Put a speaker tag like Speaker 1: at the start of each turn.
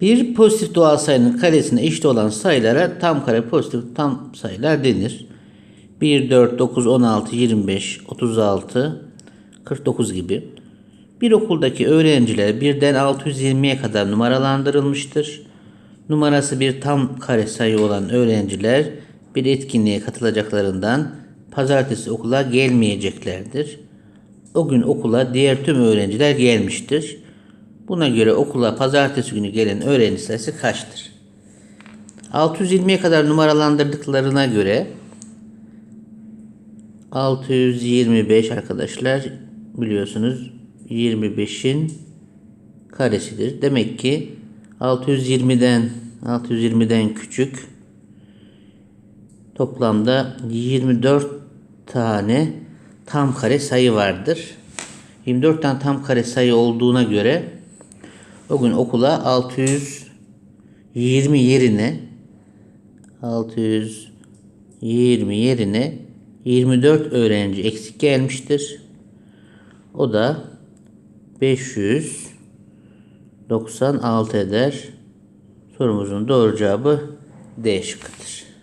Speaker 1: Bir pozitif doğal sayının karesine eşit olan sayılara tam kare pozitif tam sayılar denir. 1, 4, 9, 16, 25, 36, 49 gibi. Bir okuldaki öğrenciler birden 620'ye kadar numaralandırılmıştır. Numarası bir tam kare sayı olan öğrenciler bir etkinliğe katılacaklarından pazartesi okula gelmeyeceklerdir. O gün okula diğer tüm öğrenciler gelmiştir. Buna göre okula pazartesi günü gelen öğrenci sayısı kaçtır? 620'ye kadar numaralandırdıklarına göre 625 arkadaşlar biliyorsunuz 25'in karesidir. Demek ki 620'den 620'den küçük toplamda 24 tane tam kare sayı vardır. 24 tane tam kare sayı olduğuna göre o gün okula 620 yerine 620 yerine 24 öğrenci eksik gelmiştir. O da 596 eder. Sorumuzun doğru cevabı D şıkkıdır.